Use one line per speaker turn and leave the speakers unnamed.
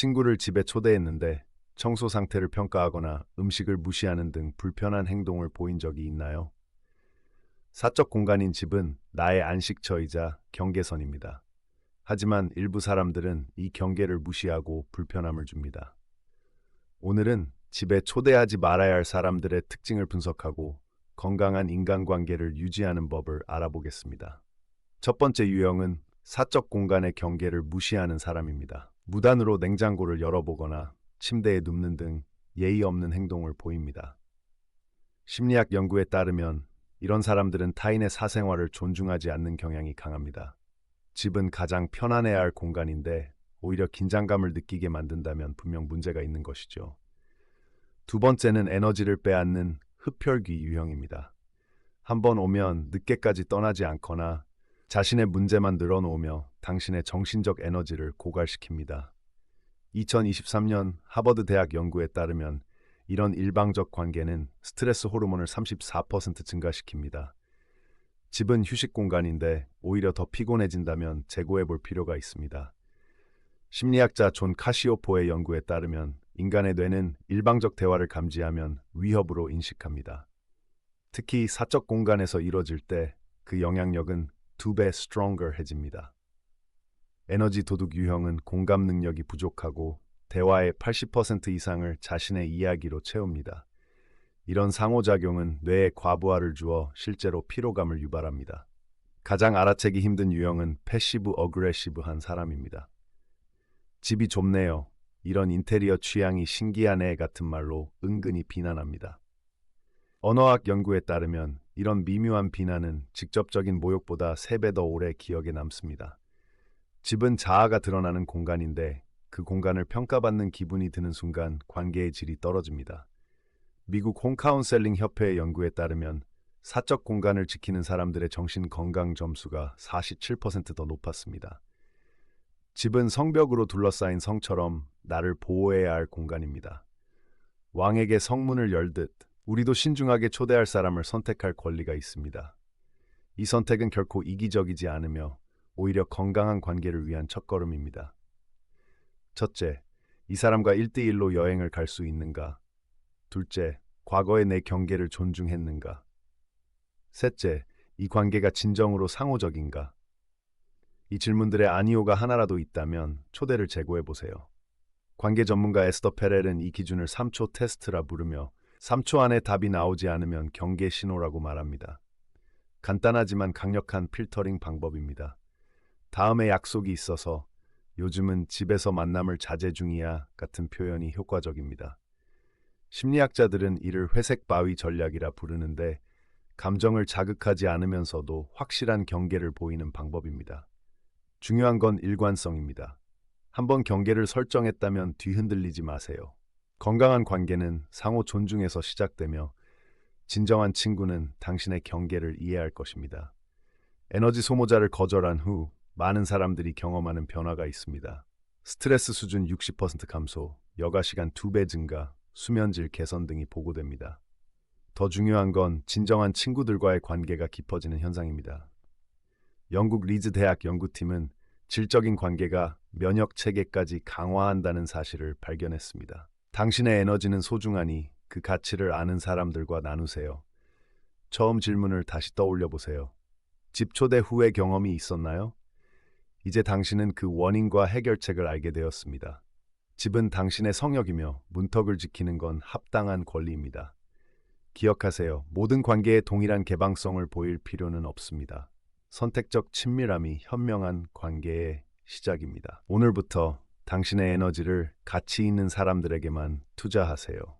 친구를 집에 초대했는데 청소 상태를 평가하거나 음식을 무시하는 등 불편한 행동을 보인 적이 있나요? 사적 공간인 집은 나의 안식처이자 경계선입니다. 하지만 일부 사람들은 이 경계를 무시하고 불편함을 줍니다. 오늘은 집에 초대하지 말아야 할 사람들의 특징을 분석하고 건강한 인간관계를 유지하는 법을 알아보겠습니다. 첫 번째 유형은 사적 공간의 경계를 무시하는 사람입니다. 무단으로 냉장고를 열어보거나 침대에 눕는 등 예의 없는 행동을 보입니다. 심리학 연구에 따르면 이런 사람들은 타인의 사생활을 존중하지 않는 경향이 강합니다. 집은 가장 편안해야 할 공간인데 오히려 긴장감을 느끼게 만든다면 분명 문제가 있는 것이죠. 두 번째는 에너지를 빼앗는 흡혈귀 유형입니다. 한번 오면 늦게까지 떠나지 않거나 자신의 문제만 늘어놓으며 당신의 정신적 에너지를 고갈시킵니다. 2023년 하버드 대학 연구에 따르면 이런 일방적 관계는 스트레스 호르몬을 34% 증가시킵니다. 집은 휴식 공간인데 오히려 더 피곤해진다면 재고해 볼 필요가 있습니다. 심리학자 존 카시오포의 연구에 따르면 인간의 뇌는 일방적 대화를 감지하면 위협으로 인식합니다. 특히 사적 공간에서 이뤄질 때 그 영향력은 두 배 stronger 해집니다. 에너지 도둑 유형은 공감 능력이 부족하고 대화의 80% 이상을 자신의 이야기로 채웁니다. 이런 상호작용은 뇌에 과부하를 주어 실제로 피로감을 유발합니다. 가장 알아채기 힘든 유형은 패시브 어그레시브한 사람입니다. 집이 좁네요. 이런 인테리어 취향이 신기하네 같은 말로 은근히 비난합니다. 언어학 연구에 따르면 이런 미묘한 비난은 직접적인 모욕보다 3배 더 오래 기억에 남습니다. 집은 자아가 드러나는 공간인데 그 공간을 평가받는 기분이 드는 순간 관계의 질이 떨어집니다. 미국 홈카운셀링 협회의 연구에 따르면 사적 공간을 지키는 사람들의 정신 건강 점수가 47%더 높았습니다. 집은 성벽으로 둘러싸인 성처럼 나를 보호해야 할 공간입니다. 왕에게 성문을 열듯 우리도 신중하게 초대할 사람을 선택할 권리가 있습니다. 이 선택은 결코 이기적이지 않으며 오히려 건강한 관계를 위한 첫걸음입니다. 첫째, 이 사람과 1대1로 여행을 갈 수 있는가? 둘째, 과거의 내 경계를 존중했는가? 셋째, 이 관계가 진정으로 상호적인가? 이 질문들의 아니오가 하나라도 있다면 초대를 재고해 보세요. 관계 전문가 에스더 페렐은 이 기준을 3초 테스트라 부르며 3초 안에 답이 나오지 않으면 경계 신호라고 말합니다. 간단하지만 강력한 필터링 방법입니다. 다음에 약속이 있어서 요즘은 집에서 만남을 자제 중이야 같은 표현이 효과적입니다. 심리학자들은 이를 회색 바위 전략이라 부르는데 감정을 자극하지 않으면서도 확실한 경계를 보이는 방법입니다. 중요한 건 일관성입니다. 한번 경계를 설정했다면 뒤흔들리지 마세요. 건강한 관계는 상호 존중에서 시작되며 진정한 친구는 당신의 경계를 이해할 것입니다. 에너지 소모자를 거절한 후 많은 사람들이 경험하는 변화가 있습니다. 스트레스 수준 60% 감소, 여가 시간 2배 증가, 수면질 개선 등이 보고됩니다. 더 중요한 건 진정한 친구들과의 관계가 깊어지는 현상입니다. 영국 리즈 대학 연구팀은 질적인 관계가 면역 체계까지 강화한다는 사실을 발견했습니다. 당신의 에너지는 소중하니 그 가치를 아는 사람들과 나누세요. 처음 질문을 다시 떠올려 보세요. 집 초대 후의 경험이 있었나요? 이제 당신은 그 원인과 해결책을 알게 되었습니다. 집은 당신의 성역이며 문턱을 지키는 건 합당한 권리입니다. 기억하세요. 모든 관계에 동일한 개방성을 보일 필요는 없습니다. 선택적 친밀함이 현명한 관계의 시작입니다. 오늘부터 당신의 에너지를 가치 있는 사람들에게만 투자하세요.